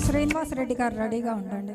శ్రీనివాస్ రెడ్డి గారు రెడీగా ఉండండి.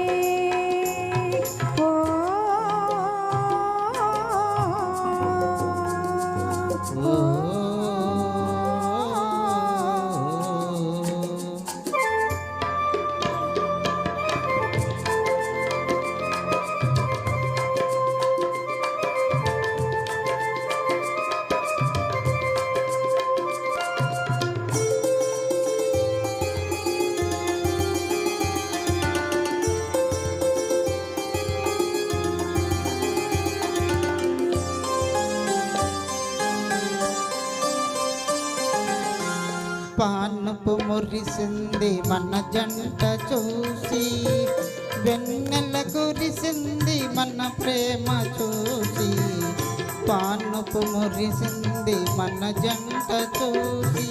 పానపు మురిసింది మన జంట చూసి వెన్నెల కురిసింది మన ప్రేమ చూసి పానపు మురిసింది మన జంట చూసి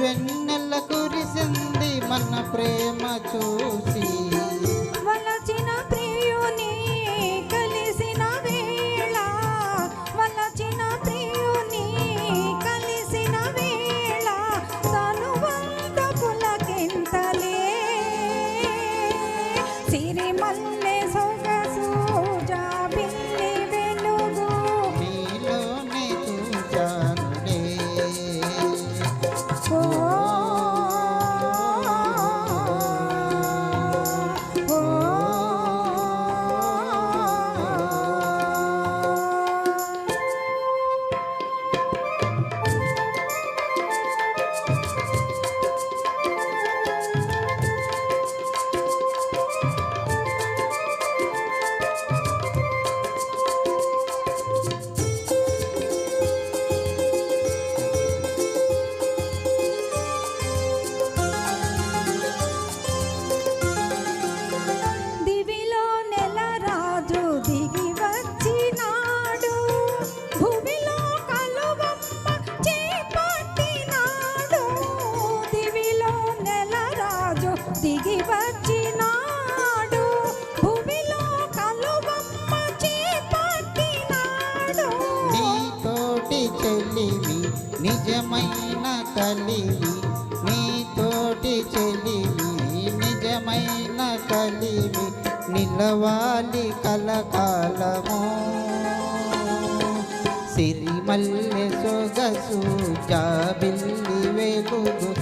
వెన్నెల కురిసింది మన ప్రేమ చూసి. రాజు దిగి వచ్చినాడు. భూమిలో కలువమ్మ చేపట్టినాడు. నీతోటి చెల్లివి నిజమైన కలివి. నీతోటి చెల్లివి నిజమైన కలివి. నిలవాలి కలకాలము. సిరిమల్లె సొగసు జాబిల్లి వెలుగు